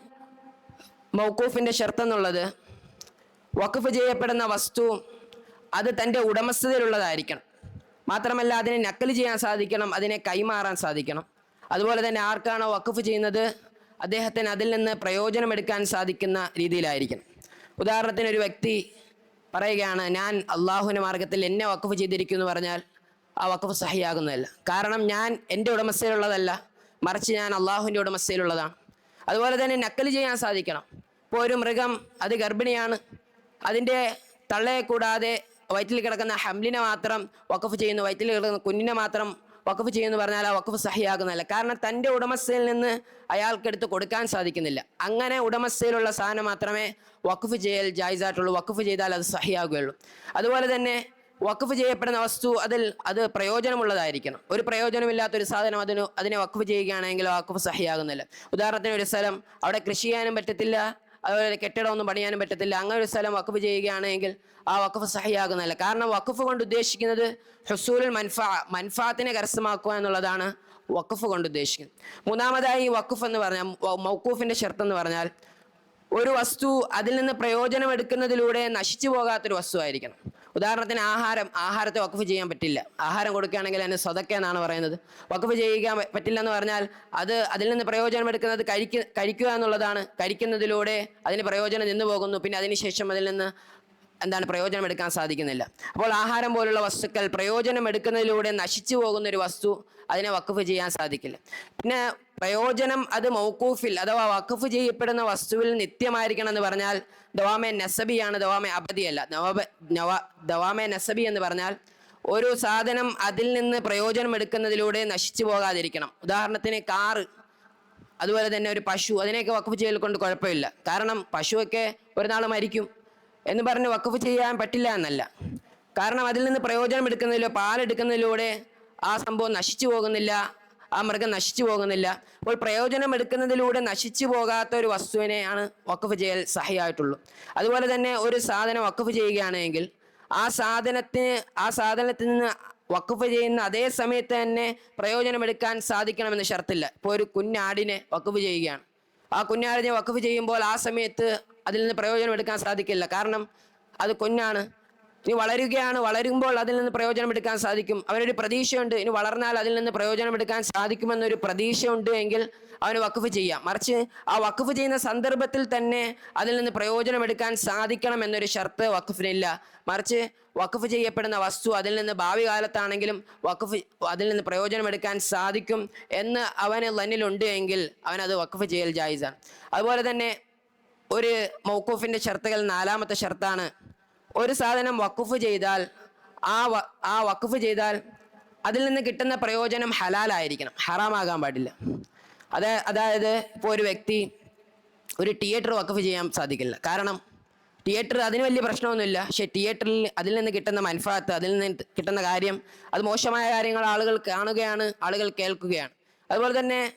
മൗക്കൂഫിന്റെ ഷർത്ത് എന്നുള്ളത് വഖഫ് ചെയ്യപ്പെടുന്ന വസ്തു അത് തന്റെ ഉടമസ്ഥതയിലുള്ളതായിരിക്കണം. മാത്രമല്ല അതിനെ നക്കൽ ചെയ്യാൻ സാധിക്കണം അതിനെ കൈമാറാൻ സാധിക്കണം. അതുപോലെ തന്നെ ആർക്കാണോ വഖഫ് ചെയ്യുന്നത് അദ്ദേഹത്തിന് അതിൽ നിന്ന് പ്രയോജനമെടുക്കാൻ സാധിക്കുന്ന രീതിയിലായിരിക്കണം. ഉദാഹരണത്തിന് ഒരു വ്യക്തി പറയുകയാണ് ഞാൻ അള്ളാഹുവിന്റെ മാർഗത്തിൽ എന്നെ വക്കഫ് ചെയ്തിരിക്കുന്നു എന്ന് പറഞ്ഞാൽ ആ വക്കഫ് സഹിയാകുന്നതല്ല. കാരണം ഞാൻ എന്റെ ഉടമസ്ഥയിലുള്ളതല്ല മറിച്ച് ഞാൻ അള്ളാഹുവിന്റെ ഉടമസ്ഥയിലുള്ളതാണ്. അതുപോലെ തന്നെ നക്കൽ ചെയ്യാൻ സാധിക്കണം. ഇപ്പോൾ ഒരു മൃഗം അത് ഗർഭിണിയാണ് അതിന്റെ തള്ളയെ കൂടാതെ വയറ്റിൽ കിടക്കുന്ന ഹംലിനെ മാത്രം വക്കഫ് ചെയ്യുന്നു വയറ്റിൽ കിടക്കുന്ന കുഞ്ഞിനെ മാത്രം വഖഫ് ചെയ്യുമെന്ന് പറഞ്ഞാൽ ആ വഖഫ് സഹിയാകുന്നതല്ല. കാരണം തന്റെ ഉടമസ്ഥയിൽ നിന്ന് അയാൾക്കെടുത്ത് കൊടുക്കാൻ സാധിക്കുന്നില്ല. അങ്ങനെ ഉടമസ്ഥയിലുള്ള സാധനം മാത്രമേ വഖഫ് ചെയ്യൽ ജായിസായിട്ടുള്ളൂ. വഖഫ് ചെയ്താൽ അത് സഹിയാകുകയുള്ളൂ. അതുപോലെ തന്നെ വഖഫ് ചെയ്യപ്പെടുന്ന വസ്തു അതിൽ അത് പ്രയോജനമുള്ളതായിരിക്കണം. ഒരു പ്രയോജനമില്ലാത്ത ഒരു സാധനം അതിന് അതിനെ വഖഫ് ചെയ്യുകയാണെങ്കിൽ വഖഫ് സഹിയാകുന്നില്ല. ഉദാഹരണത്തിന് ഒരു സ്ഥലം അവിടെ കൃഷി ചെയ്യാനും പറ്റത്തില്ല. അതുപോലെ കെട്ടിടമൊന്നും പണിയാനും പറ്റത്തില്ല. അങ്ങനെ ഒരു സ്ഥലം വഖഫ് ചെയ്യുകയാണെങ്കിൽ ആ വഖഫ് സഹിയാകുന്നില്ല കാരണം വഖഫ് കൊണ്ട് ഉദ്ദേശിക്കുന്നത് ഹുസൂലുൽ മൻഫ മൻഫാത്തിനെ കരസ്ഥമാക്കുക എന്നുള്ളതാണ് വഖഫ് കൊണ്ട് ഉദ്ദേശിക്കുന്നത്. മൂന്നാമതായി ഈ വഖഫ് എന്ന് പറഞ്ഞാൽ മൗക്കൂഫിന്റെ ഷർത്ത് എന്ന് പറഞ്ഞാൽ ഒരു വസ്തു അതിൽ നിന്ന് പ്രയോജനം എടുക്കുന്നതിലൂടെ നശിച്ചു പോകാത്തൊരു വസ്തു ആയിരിക്കണം ഉദാഹരണത്തിന് ആഹാരം ആഹാരത്തെ വഖഫ് ചെയ്യാൻ പറ്റില്ല. ആഹാരം കൊടുക്കുകയാണെങ്കിൽ അതിന് സ്വതക്ക എന്നാണ് പറയുന്നത്. വഖഫ് ചെയ്യാൻ പറ്റില്ല എന്ന് പറഞ്ഞാൽ അത് അതിൽ നിന്ന് പ്രയോജനം എടുക്കുന്നത് കഴിക്ക കഴിക്കുക എന്നുള്ളതാണ്. കഴിക്കുന്നതിലൂടെ അതിന് പ്രയോജനം നിന്നു പോകുന്നു. പിന്നെ അതിനുശേഷം അതിൽ നിന്ന് എന്താണ് പ്രയോജനം എടുക്കാൻ സാധിക്കുന്നില്ല. അപ്പോൾ ആഹാരം പോലുള്ള വസ്തുക്കൾ പ്രയോജനം എടുക്കുന്നതിലൂടെ നശിച്ചു പോകുന്ന ഒരു വസ്തു അതിനെ വക്കഫ് ചെയ്യാൻ സാധിക്കില്ല. പിന്നെ പ്രയോജനം അത് മൗക്കൂഫിൽ അഥവാ വക്കഫ് ചെയ്യപ്പെടുന്ന വസ്തുവിൽ നിത്യമായിരിക്കണം എന്ന് പറഞ്ഞാൽ ദവാമെ നസബിയാണ് ദവാമെ അബദിയല്ല. നവാബ നവ ദവാമെ നസബി എന്ന് പറഞ്ഞാൽ ഒരു സാധനം അതിൽ നിന്ന് പ്രയോജനം എടുക്കുന്നതിലൂടെ നശിച്ചു പോകാതിരിക്കണം. ഉദാഹരണത്തിന് കാറ് അതുപോലെ തന്നെ ഒരു പശു അതിനെയൊക്കെ വക്കഫ് ചെയ്യൽ കൊണ്ട് കുഴപ്പമില്ല. കാരണം പശുവൊക്കെ ഒരു നാൾ മരിക്കും. എന്ന് പറഞ്ഞ് വക്കഫ് ചെയ്യാൻ പറ്റില്ല എന്നല്ല. കാരണം അതിൽ നിന്ന് പ്രയോജനം എടുക്കുന്നതിലോ പാലെടുക്കുന്നതിലൂടെ ആ സംഭവം നശിച്ചു പോകുന്നില്ല ആ മൃഗം നശിച്ചു പോകുന്നില്ല. അപ്പോൾ പ്രയോജനം എടുക്കുന്നതിലൂടെ നശിച്ചു പോകാത്ത ഒരു വസ്തുവിനെയാണ് വക്കഫ് ചെയ്യൽ സഹിയായിട്ടുള്ളൂ. അതുപോലെ തന്നെ ഒരു സാധനം വക്കഫ് ചെയ്യുകയാണെങ്കിൽ ആ സാധനത്തിന് ആ സാധനത്തിൽ നിന്ന് വക്കഫ് ചെയ്യുന്ന അതേ സമയത്ത് തന്നെ പ്രയോജനമെടുക്കാൻ സാധിക്കണമെന്ന് ഷർത്തില്ല. ഇപ്പോൾ ഒരു കുഞ്ഞാടിനെ വക്കഫ് ചെയ്യുകയാണ്. ആ കുഞ്ഞാടിനെ വക്കഫ് ചെയ്യുമ്പോൾ ആ സമയത്ത് അതിൽ നിന്ന് പ്രയോജനം എടുക്കാൻ സാധിക്കില്ല. കാരണം അത് കുഞ്ഞാണ്. ഇനി വളരുകയാണ്. വളരുമ്പോൾ അതിൽ നിന്ന് പ്രയോജനം എടുക്കാൻ സാധിക്കും. അവനൊരു പ്രതീക്ഷയുണ്ട്. ഇനി വളർന്നാൽ അതിൽ നിന്ന് പ്രയോജനം എടുക്കാൻ സാധിക്കുമെന്നൊരു പ്രതീക്ഷയുണ്ട് എങ്കിൽ അവന് വഖഫ് ചെയ്യാം. മറിച്ച് ആ വഖഫ് ചെയ്യുന്ന സന്ദർഭത്തിൽ തന്നെ അതിൽ നിന്ന് പ്രയോജനം എടുക്കാൻ സാധിക്കണം എന്നൊരു ഷർത്ത് വഖഫിനില്ല. മറിച്ച് വഖഫ് ചെയ്യപ്പെടുന്ന വസ്തു അതിൽ നിന്ന് ഭാവി കാലത്താണെങ്കിലും വഖഫ് അതിൽ നിന്ന് പ്രയോജനം എടുക്കാൻ സാധിക്കും എന്ന് അവന് ലന്നിലുണ്ട് എങ്കിൽ അവനത് വഖഫ് ചെയ്യൽ ജായിസാണ്. അതുപോലെ തന്നെ ഒരു മൗക്കൂഫിന്റെ ഷർത്തുകൾ നാലാമത്തെ ഷർത്താണ്. ഒരു സാധനം വക്കുഫ് ചെയ്താൽ ആ ആ വക്കുഫ് ചെയ്താൽ അതിൽ നിന്ന് കിട്ടുന്ന പ്രയോജനം ഹലാലായിരിക്കണം. ഹറാമാകാൻ പാടില്ല. അത് അതായത് ഇപ്പോൾ ഒരു വ്യക്തി ഒരു തിയേറ്റർ വക്കഫ് ചെയ്യാൻ സാധിക്കില്ല. കാരണം തിയേറ്റർ അതിന് വലിയ പ്രശ്നമൊന്നുമില്ല. പക്ഷെ തിയേറ്ററിൽ അതിൽ നിന്ന് കിട്ടുന്ന മൻഫാത്ത് അതിൽ നിന്ന് കിട്ടുന്ന കാര്യം അത് മോശമായ കാര്യങ്ങൾ ആളുകൾ കാണുകയാണ് ആളുകൾ കേൾക്കുകയാണ്. അതുപോലെ തന്നെ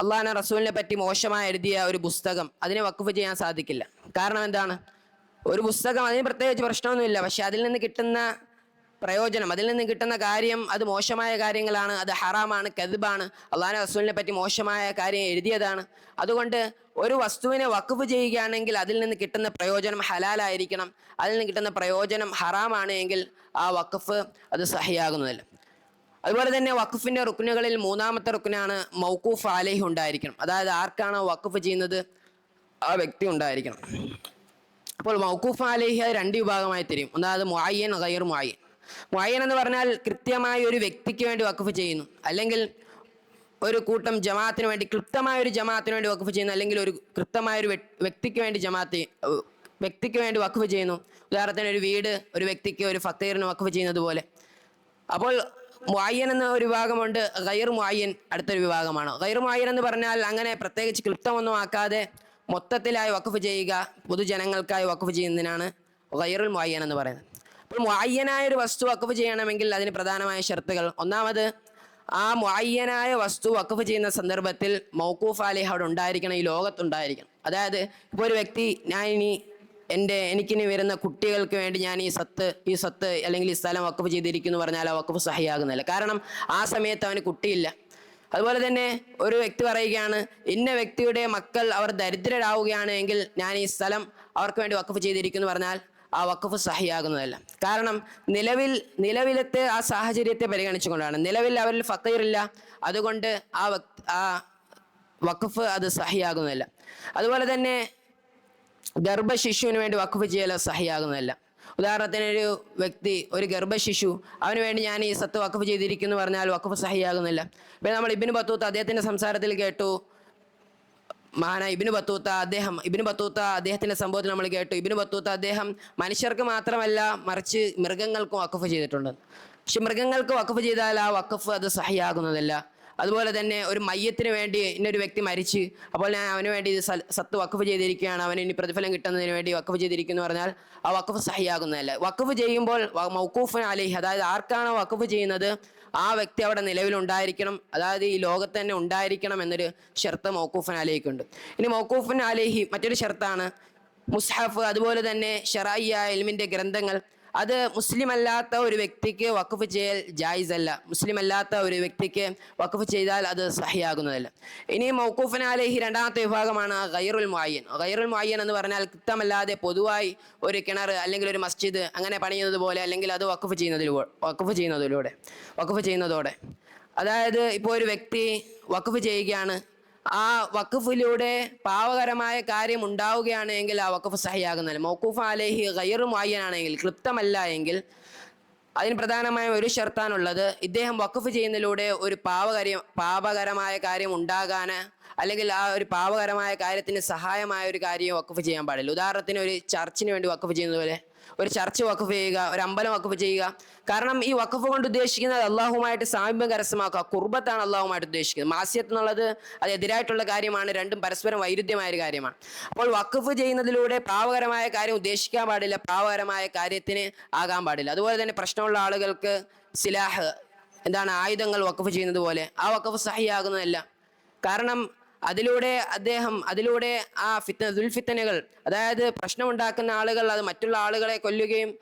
അള്ളാഹാന റസൂലിനെ പറ്റി മോശമായി എഴുതിയ ഒരു പുസ്തകം അതിനെ വക്കുഫ് ചെയ്യാൻ സാധിക്കില്ല. കാരണം എന്താണ്? ഒരു പുസ്തകം അതിന് പ്രത്യേകിച്ച് പ്രശ്നമൊന്നുമില്ല. പക്ഷെ അതിൽ നിന്ന് കിട്ടുന്ന പ്രയോജനം അതിൽ നിന്ന് കിട്ടുന്ന കാര്യം അത് മോശമായ കാര്യങ്ങളാണ് അത് ഹറാമാണ് കെതുബാണ് അള്ളാഹാന റസൂലിനെ പറ്റി മോശമായ കാര്യം എഴുതിയതാണ്. അതുകൊണ്ട് ഒരു വസ്തുവിനെ വക്കുഫ് ചെയ്യുകയാണെങ്കിൽ അതിൽ നിന്ന് കിട്ടുന്ന പ്രയോജനം ഹലാലായിരിക്കണം. അതിൽ നിന്ന് കിട്ടുന്ന പ്രയോജനം ഹറാമാണ് എങ്കിൽ ആ വഖഫ് അത് സഹിയാകുന്നതല്ല. അതുപോലെ തന്നെ വഖഫിന്റെ റുക്കിനുകളിൽ മൂന്നാമത്തെ റുക്കിനാണ് മൗക്കൂഫ് ആലേഹ് ഉണ്ടായിരിക്കണം. അതായത് ആർക്കാണ് വഖഫ് ചെയ്യുന്നത്? ആ വ്യക്തി ഉണ്ടായിരിക്കണം. അപ്പോൾ മൗക്കൂഫ് അലേഹി അത് രണ്ട് വിഭാഗമായി തിരിയും. അതായത് മുഅയ്യൻ ഗൈർ മുഅയ്യൻ. മുഅയ്യൻ എന്ന് പറഞ്ഞാൽ കൃത്യമായ ഒരു വ്യക്തിക്ക് വേണ്ടി വഖഫ് ചെയ്യുന്നു. അല്ലെങ്കിൽ ഒരു കൂട്ടം ജമാഅത്തിന് വേണ്ടി കൃത്യമായ ഒരു ജമാഅത്തിന് വേണ്ടി വഖഫ് ചെയ്യുന്നു. അല്ലെങ്കിൽ ഒരു കൃത്യമായ ഒരു വ്യക്തിക്ക് വേണ്ടി ജമാഅത്ത് വ്യക്തിക്ക് വേണ്ടി വഖഫ് ചെയ്യുന്നു. ഉദാഹരണത്തിന് ഒരു വീട് ഒരു വ്യക്തിക്ക് ഒരു ഫക്കീറിന് വഖഫ് ചെയ്യുന്നത് പോലെ. അപ്പോൾ മുഅയ്യൻ എന്ന ഒരു വിഭാഗമുണ്ട്. ഗൈർ മുഅയ്യൻ അടുത്തൊരു വിഭാഗമാണ്. ഗൈർ മുഅയ്യൻ എന്ന് പറഞ്ഞാൽ അങ്ങനെ പ്രത്യേകിച്ച് ക്ലിപ്തമൊന്നും ആക്കാതെ മൊത്തത്തിലായി വഖഫ് ചെയ്യുക പൊതുജനങ്ങൾക്കായി വഖഫ് ചെയ്യുന്നതിനാണ് ഗൈറുൽ മുഅയ്യൻ എന്ന് പറയുന്നത്. അപ്പോൾ മുഅയ്യനായ ഒരു വസ്തു വഖഫ് ചെയ്യണമെങ്കിൽ അതിന് പ്രധാനമായ ഷർത്തുകൾ. ഒന്നാമത് ആ മുഅയ്യനായ വസ്തു വഖഫ് ചെയ്യുന്ന സന്ദർഭത്തിൽ മൗക്കൂഫ് അലിഹ അവിടെ ഉണ്ടായിരിക്കണം ഈ ലോകത്തുണ്ടായിരിക്കണം. അതായത് ഇപ്പോൾ ഒരു വ്യക്തി ഞാൻ ഇനി എന്റെ എനിക്കിനി വരുന്ന കുട്ടികൾക്ക് വേണ്ടി ഞാൻ ഈ സത്ത് ഈ സത്ത് അല്ലെങ്കിൽ ഈ സ്ഥലം വക്കഫ് ചെയ്തിരിക്കുന്നു പറഞ്ഞാൽ ആ വക്കഫ് സഹിയാകുന്നില്ല. കാരണം ആ സമയത്ത് അവന് കുട്ടിയില്ല. അതുപോലെ തന്നെ ഒരു വ്യക്തി പറയുകയാണ് ഇന്ന വ്യക്തിയുടെ മക്കൾ അവർ ദരിദ്രരാവുകയാണ് എങ്കിൽ ഞാൻ ഈ സ്ഥലം അവർക്ക് വേണ്ടി വക്കഫ് ചെയ്തിരിക്കുന്നു പറഞ്ഞാൽ ആ വക്കഫ് സഹിയാകുന്നതല്ല. കാരണം നിലവിൽ നിലവിലത്തെ ആ സാഹചര്യത്തെ പരിഗണിച്ചുകൊണ്ടാണ്. നിലവിൽ അവരിൽ ഫക്കീറില്ല. അതുകൊണ്ട് ആ ആ വഖഫ് അത് സഹിയാകുന്നില്ല. അതുപോലെ തന്നെ ഗർഭശിശുവിന് വേണ്ടി വഖഫ് ചെയ്യലോ സഹിയാകുന്നതല്ല. ഉദാഹരണത്തിന് ഒരു വ്യക്തി ഒരു ഗർഭശിശു അവന് വേണ്ടി ഞാൻ ഈ സത്ത് വഖഫ് ചെയ്തിരിക്കുന്നു പറഞ്ഞാൽ വഖഫ് സഹിയാകുന്നില്ല. പിന്നെ നമ്മൾ ഇബിന് ബത്തൂത്ത് അദ്ദേഹത്തിന്റെ സംസാരത്തിൽ കേട്ടു. മഹാന ഇബിന് ബത്തൂത്ത അദ്ദേഹം ഇബിന് ബത്തൂത്ത അദ്ദേഹത്തിന്റെ സംഭവത്തിൽ നമ്മൾ കേട്ടു. ഇബിന് ബത്തൂത്ത അദ്ദേഹം മനുഷ്യർക്ക് മാത്രമല്ല മറിച്ച് മൃഗങ്ങൾക്കും വഖഫ് ചെയ്തിട്ടുണ്ട്. പക്ഷെ മൃഗങ്ങൾക്ക് വഖഫ് ചെയ്താൽ ആ വഖഫ് അത് സഹിയാകുന്നതല്ല. അതുപോലെ തന്നെ ഒരു മയ്യത്തിന് വേണ്ടി ഇന്നൊരു വ്യക്തി മരിച്ച് അപ്പോൾ ഞാൻ അവന് വേണ്ടി സത്ത് വക്കഫ് ചെയ്തിരിക്കുകയാണ്. അവന് ഇനി പ്രതിഫലം കിട്ടുന്നതിന് വേണ്ടി വക്കഫ് ചെയ്തിരിക്കുന്നു പറഞ്ഞാൽ ആ വക്കഫ് സഹിയാകുന്നതല്ല. വക്കഫ് ചെയ്യുമ്പോൾ മൗക്കൂഫ് അലിഹ് അതായത് ആർക്കാണ് വക്കഫ് ചെയ്യുന്നത് ആ വ്യക്തി അവിടെ നിലവിലുണ്ടായിരിക്കണം അതായത് ഈ ലോകത്ത് തന്നെ ഉണ്ടായിരിക്കണം എന്നൊരു ഷർത്ത് മൗക്കൂഫൻ അലിഹിക്കുണ്ട്. ഇനി മൗക്കൂഫൻ അലിഹി മറ്റൊരു ഷർത്താണ്. മുസ്ഹഫ് അതുപോലെ തന്നെ ഷെറായിയ എൽമിന്റെ ഗ്രന്ഥങ്ങൾ അത് മുസ്ലിം അല്ലാത്ത ഒരു വ്യക്തിക്ക് വഖഫ് ചെയ്യൽ ജായിസ് അല്ല മുസ്ലിം അല്ലാത്ത ഒരു വ്യക്തിക്ക് വഖഫ് ചെയ്താൽ അത് സഹിയാകുന്നതല്ല. ഇനി മൗക്കൂഫൻ ഈ രണ്ടാമത്തെ വിഭാഗമാണ് ഗൈറുൽ മായൻ ഗൈറുൽ മായൻ എന്ന് പറഞ്ഞാൽ കൃത്യമല്ലാതെ പൊതുവായി ഒരു കിണർ അല്ലെങ്കിൽ ഒരു മസ്ജിദ് അങ്ങനെ പണിയുന്നത് പോലെ അല്ലെങ്കിൽ അത് വഖഫ് ചെയ്യുന്നതിലൂടെ വഖഫ് ചെയ്യുന്നതിലൂടെ വഖഫ് ചെയ്യുന്നതോടെ. അതായത് ഇപ്പോൾ ഒരു വ്യക്തി വഖഫ് ചെയ്യുകയാണ് ആ വഖഫിലൂടെ പാവകരമായ കാര്യം ഉണ്ടാവുകയാണ് എങ്കിൽ ആ വഖഫ് സഹിയാകുന്നില്ല മൗക്കൂഫ് അലേഹി ഗൈറു മായനാണെങ്കിൽ ക്ലിപ്തമല്ല എങ്കിൽ അതിന് പ്രധാനമായ ഒരു ഷർത്താനുള്ളത് ഇദ്ദേഹം വഖഫ് ചെയ്യുന്നതിലൂടെ ഒരു പാവകാര്യം പാപകരമായ കാര്യം ഉണ്ടാകാൻ അല്ലെങ്കിൽ ആ ഒരു പാവകരമായ കാര്യത്തിന് സഹായമായ ഒരു കാര്യം വഖഫ് ചെയ്യാൻ പാടില്ല. ഉദാഹരണത്തിന് ഒരു ചർച്ചിന് വേണ്ടി വഖഫ് ചെയ്യുന്നത് പോലെ ഒരു ചർച്ച് വഖഫ് ചെയ്യുക ഒരു അമ്പലം വഖഫ് ചെയ്യുക. കാരണം ഈ വഖഫ് കൊണ്ട് ഉദ്ദേശിക്കുന്നത് അള്ളാഹുമായിട്ട് സാമീപ്യം കരസ്ഥമാക്കുക കുർബത്താണ് അള്ളാഹുമായിട്ട് ഉദ്ദേശിക്കുന്നത്. മാസ്യത്ത് എന്നുള്ളത് അത് എതിരായിട്ടുള്ള കാര്യമാണ് രണ്ടും പരസ്പരം വൈരുദ്ധ്യമായ ഒരു കാര്യമാണ്. അപ്പോൾ വഖഫ് ചെയ്യുന്നതിലൂടെ പാവകരമായ കാര്യം ഉദ്ദേശിക്കാൻ പാടില്ല പാവകരമായ കാര്യത്തിന് ആകാൻ പാടില്ല. അതുപോലെ തന്നെ പ്രശ്നമുള്ള ആളുകൾക്ക് സിലാഹ് എന്താണ് ആയുധങ്ങൾ വഖഫ് ചെയ്യുന്നത് പോലെ ആ വഖഫ് സഹിയാകുന്നതല്ല. കാരണം അതിലൂടെ അദ്ദേഹം അതിലൂടെ ആ ഫിത്ത ദുൽഫിത്തനകൾ അതായത് പ്രശ്നമുണ്ടാക്കുന്ന ആളുകൾ അത് മറ്റുള്ള ആളുകളെ കൊല്ലുകയും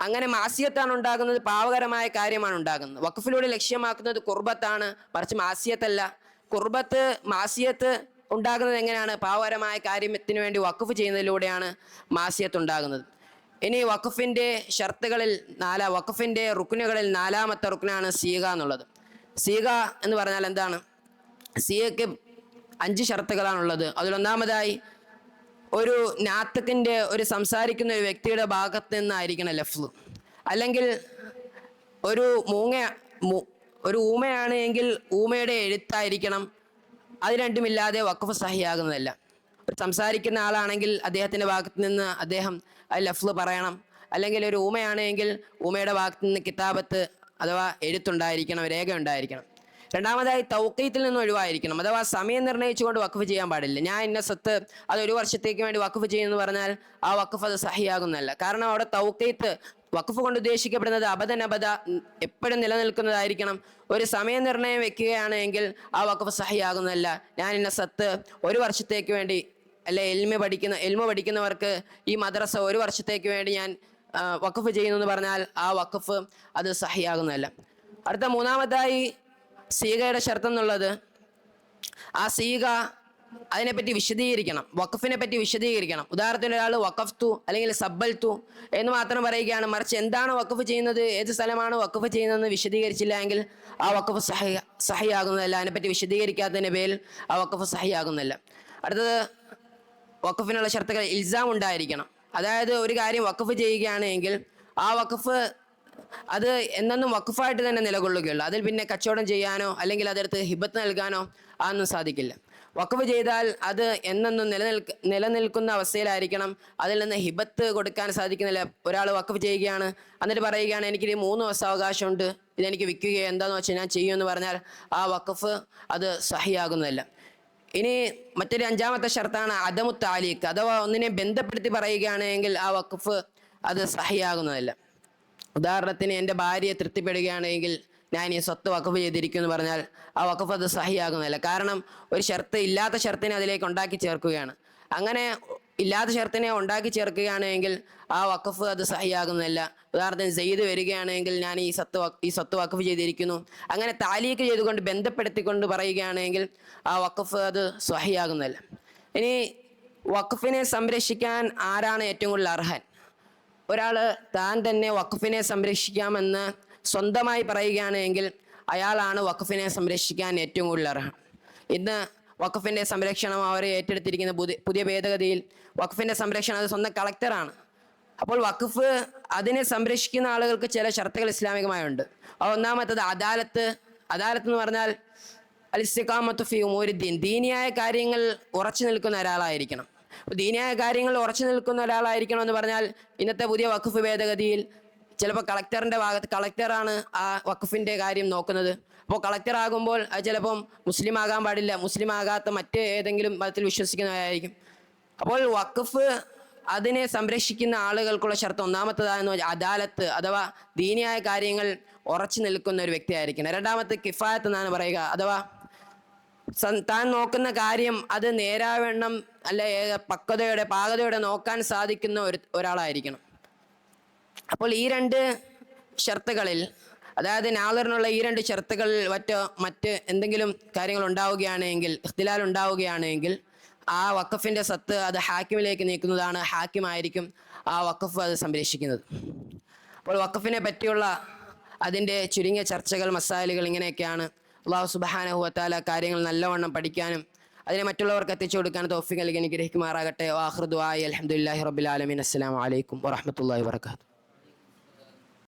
അങ്ങനെ മാസിയത്താണ് ഉണ്ടാകുന്നത് പാവകരമായ കാര്യമാണ് ഉണ്ടാകുന്നത്. വഖഫിലൂടെ ലക്ഷ്യമാക്കുന്നത് കുർബത്താണ് മറിച്ച് മാസിയത്തല്ല. കുർബത്ത് മാസിയത്ത് ഉണ്ടാകുന്നത് എങ്ങനെയാണ്? പാവകരമായ കാര്യത്തിന് വേണ്ടി വഖഫ് ചെയ്യുന്നതിലൂടെയാണ് മാസിയത്ത് ഉണ്ടാകുന്നത്. ഇനി വഖഫിന്റെ ഷർത്തുകളിൽ നാലാ വഖഫിന്റെ റുക്കുനുകളിൽ നാലാമത്തെ റുക്കിനാണ് സീക എന്നുള്ളത്. സീക എന്ന് പറഞ്ഞാൽ എന്താണ്? സീഗയ്ക്ക് അഞ്ച് ഷർത്തുകളാണുള്ളത്. അതിലൊന്നാമതായി ഒരു നാത്തക്കിന്റെ ഒരു സംസാരിക്കുന്ന ഒരു വ്യക്തിയുടെ ഭാഗത്ത് നിന്നായിരിക്കണം ലഫ്ല് അല്ലെങ്കിൽ ഒരു മൂങ്ങ ഒരു ഊമയാണ് എങ്കിൽ ഊമയുടെ എഴുത്തായിരിക്കണം. അത് രണ്ടുമില്ലാതെ വക്കഫ് സഹിയാകുന്നതല്ല. സംസാരിക്കുന്ന ആളാണെങ്കിൽ അദ്ദേഹത്തിന്റെ ഭാഗത്ത് നിന്ന് അദ്ദേഹം ലഫ്ല് പറയണം. അല്ലെങ്കിൽ ഒരു ഊമയാണെങ്കിൽ ഊമയുടെ ഭാഗത്ത് നിന്ന് കിതാബത്ത് അഥവാ എഴുത്തുണ്ടായിരിക്കണം രേഖ ഉണ്ടായിരിക്കണം രണ്ടാമതായി തൗക്കീത്തിൽ നിന്ന് ഒഴിവായിരിക്കണം. അഥവാ സമയം നിർണയിച്ചുകൊണ്ട് വഖഫ് ചെയ്യാൻ പാടില്ല. ഞാൻ ഇന്ന സ്വത്ത് അത് ഒരു വർഷത്തേക്ക് വേണ്ടി വഖഫ് ചെയ്യുമെന്ന് പറഞ്ഞാൽ ആ വഖഫ് അത് സഹിയാകുന്നതല്ല. കാരണം അവിടെ തൗക്കീത്ത് വഖഫ് കൊണ്ട് ഉദ്ദേശിക്കപ്പെടുന്നത് അബദനബദ അബദ എപ്പോഴും നിലനിൽക്കുന്നതായിരിക്കണം. ഒരു സമയനിർണയം വെക്കുകയാണ് എങ്കിൽ ആ വഖഫ് സഹിയാകുന്നതല്ല. ഞാൻ ഇന്ന സത്ത് ഒരു വർഷത്തേക്ക് വേണ്ടി അല്ലെ എൽമ പഠിക്കുന്ന എൽമ പഠിക്കുന്നവർക്ക് ഈ മദ്രസ ഒരു വർഷത്തേക്ക് വേണ്ടി ഞാൻ വഖഫ് ചെയ്യുന്നു എന്ന് പറഞ്ഞാൽ ആ വഖഫ് അത് സഹിയാകുന്നതല്ല. അടുത്ത മൂന്നാമതായി സീകയുടെ ഷർത്ത് എന്നുള്ളത്? ആ സീക അതിനെപ്പറ്റി വിശദീകരിക്കണം. വഖഫിനെ പറ്റി വിശദീകരിക്കണം. ഉദാഹരണത്തിന് ഒരാൾ വഖഫ്തു അല്ലെങ്കിൽ സബ്ബൽത്തു എന്ന് മാത്രം പറയുകയാണ്. മറിച്ച് എന്താണ് വഖഫ് ചെയ്യുന്നത്? ഏത് സ്ഥലമാണ് വഖഫ് ചെയ്യുന്നതെന്ന് വിശദീകരിച്ചില്ല എങ്കിൽ ആ വഖഫ് സഹി സഹിയാകുന്നതല്ല. അതിനെപ്പറ്റി വിശദീകരിക്കാത്തതിന്റെ പേരിൽ ആ വഖഫ് സഹിയാകുന്നില്ല അടുത്തത് വഖഫിനുള്ള ഷർത്തുകൾ ഇൽസാം ഉണ്ടായിരിക്കണം. അതായത് ഒരു കാര്യം വഖഫ് ചെയ്യുകയാണെങ്കിൽ ആ വഖഫ് അത് എന്നെന്നും വഖഫായിട്ട് തന്നെ നിലകൊള്ളുകയുള്ളൂ. അതിൽ പിന്നെ കച്ചവടം ചെയ്യാനോ അല്ലെങ്കിൽ അതെടുത്ത് ഹിബത്ത് നൽകാനോ അതൊന്നും സാധിക്കില്ല. വഖഫ് ചെയ്താൽ അത് എന്നെന്നും നിലനിൽക്ക നിലനിൽക്കുന്ന അവസ്ഥയിലായിരിക്കണം. അതിൽ നിന്ന് ഹിബത്ത് കൊടുക്കാൻ സാധിക്കുന്നില്ല. ഒരാൾ വഖഫ് ചെയ്യുകയാണ്. എന്നിട്ട് പറയുകയാണ് എനിക്ക് ഈ മൂന്ന് ദിവസം അവകാശമുണ്ട് ഇതെനിക്ക് വിൽക്കുകയോ എന്താണെന്ന് വെച്ചാൽ ഞാൻ ചെയ്യുമെന്ന് പറഞ്ഞാൽ ആ വക്കഫ് അത് സഹിയാകുന്നതല്ല. ഇനി മറ്റൊരു അഞ്ചാമത്തെ ഷർത്താണ് അദമു താലീഖ്. അഥവാ ഒന്നിനെ ബന്ധപ്പെടുത്തി പറയുകയാണെങ്കിൽ ആ വക്കഫ് അത് സഹിയാകുന്നതല്ല. ഉദാഹരണത്തിന് എന്റെ ഭാര്യയെ തൃപ്തിപ്പെടുകയാണെങ്കിൽ ഞാൻ ഈ സ്വത്ത് വഖഫ് ചെയ്തിരിക്കും എന്ന് പറഞ്ഞാൽ ആ വഖഫ് അത് സഹിയാകുന്നില്ല കാരണം ഒരു ഷർത്ത് ഇല്ലാത്ത ഷർത്തിനെ അതിലേക്ക് ഉണ്ടാക്കി ചേർക്കുകയാണ്. അങ്ങനെ ഇല്ലാത്ത ഷർത്തിനെ ഉണ്ടാക്കി ചേർക്കുകയാണെങ്കിൽ ആ വഖഫ് അത് സഹിയാകുന്നില്ല ഉദാഹരണത്തിന് ചെയ്ത് വരികയാണെങ്കിൽ ഞാൻ ഈ സത്ത് ഈ സ്വത്ത് വഖഫ് ചെയ്തിരിക്കുന്നു. അങ്ങനെ താലീക്ക് ചെയ്തുകൊണ്ട് ബന്ധപ്പെടുത്തിക്കൊണ്ട് പറയുകയാണെങ്കിൽ ആ വഖഫ് അത് സഹിയാകുന്നതല്ല. ഇനി വഖഫിനെ സംരക്ഷിക്കാൻ ആരാണ് ഏറ്റവും കൂടുതൽ അർഹൻ? ഒരാൾ താൻ തന്നെ വഖഫിനെ സംരക്ഷിക്കാമെന്ന് സ്വന്തമായി പറയുകയാണ് എങ്കിൽ അയാളാണ് വഖഫിനെ സംരക്ഷിക്കാൻ ഏറ്റവും കൂടുതൽ അർഹം ഇന്ന് വഖഫിന്റെ സംരക്ഷണം അവർ ഏറ്റെടുത്തിരിക്കുന്ന പുതിയ പുതിയ ഭേദഗതിയിൽ വഖഫിന്റെ സംരക്ഷണം അത് സ്വന്തം കളക്ടറാണ് അപ്പോൾ വഖഫ് അതിനെ സംരക്ഷിക്കുന്ന ആളുകൾക്ക് ചില ഷർത്തുകൾ ഇസ്ലാമികമായുണ്ട്. ഒന്നാമത്തത് അദാലത്ത് അദാലത്ത് എന്ന് പറഞ്ഞാൽ അലിസ്തിക്കാമത്ത് ഫി ഉമൂരുദ്ദീൻ ദീനിയായ കാര്യങ്ങൾ ഉറച്ചു നിൽക്കുന്ന ഒരാളായിരിക്കണം. ദീനിയായ കാര്യങ്ങൾ ഉറച്ചു നിൽക്കുന്ന ഒരാളായിരിക്കണം എന്ന് പറഞ്ഞാൽ ഇന്നത്തെ പുതിയ വഖഫ് ഭേദഗതിയിൽ ചിലപ്പോൾ കളക്ടറിന്റെ ഭാഗത്ത് കളക്ടറാണ് ആ വഖഫിന്റെ കാര്യം നോക്കുന്നത്. അപ്പോൾ കളക്ടർ ആകുമ്പോൾ അത് ചിലപ്പം മുസ്ലിം ആകാൻ പാടില്ല. മുസ്ലിം ആകാത്ത മറ്റ് ഏതെങ്കിലും മതത്തിൽ വിശ്വസിക്കുന്നവരായിരിക്കും. അപ്പോൾ വഖഫ് അതിനെ സംരക്ഷിക്കുന്ന ആളുകൾക്കുള്ള ഷർത്ത് ഒന്നാമത്തതാണെന്ന് വെച്ചാൽ അദാലത്ത് അഥവാ ദീനിയായ കാര്യങ്ങൾ ഉറച്ചു നിൽക്കുന്ന ഒരു വ്യക്തിയായിരിക്കണം. രണ്ടാമത്തെ കിഫായത്ത് എന്നാണ് പറയുക. അഥവാ താൻ നോക്കുന്ന കാര്യം അത് നേരാവണ്ണം അല്ലെ പക്വതയോടെ പാകതയോടെ നോക്കാൻ സാധിക്കുന്ന ഒരു ഒരാളായിരിക്കണം. അപ്പോൾ ഈ രണ്ട് ഷർത്തുകളിൽ അതായത് നാളറിനുള്ള ഈ രണ്ട് ഷർത്തുകളിൽ മറ്റ് മറ്റ് എന്തെങ്കിലും കാര്യങ്ങൾ ഉണ്ടാവുകയാണെങ്കിൽ ഇഖ്തിലാൽ ഉണ്ടാവുകയാണെങ്കിൽ ആ വഖഫിന്റെ സത്ത് അത് ഹാക്കിമിലേക്ക് നീക്കുന്നതാണ് ഹാക്കിമായിരിക്കും ആ വഖഫ് അത് സംരക്ഷിക്കുന്നത്. അപ്പോൾ വഖഫിനെ പറ്റിയുള്ള അതിന്റെ ചുരുങ്ങിയ ചർച്ചകൾ മസാലുകൾ ഇങ്ങനെയൊക്കെയാണ്. അള്ളാഹു സുബാനഹുവത്താല കാര്യങ്ങൾ നല്ലവണ്ണം പഠിക്കാനും അതിനെ മറ്റുള്ളവർക്ക് എത്തിച്ചു കൊടുക്കാൻ തോഫിക് നൽകി അനുഗ്രഹിക്കുമാറാകട്ടെ. വാഹൃദ് അലഹമുല്ലാഹി റബ്ബിൽ ആലമീൻ. അസ്സലാമു അലൈക്കും വറഹമത്തല്ലാഹി വർക്കാത്തു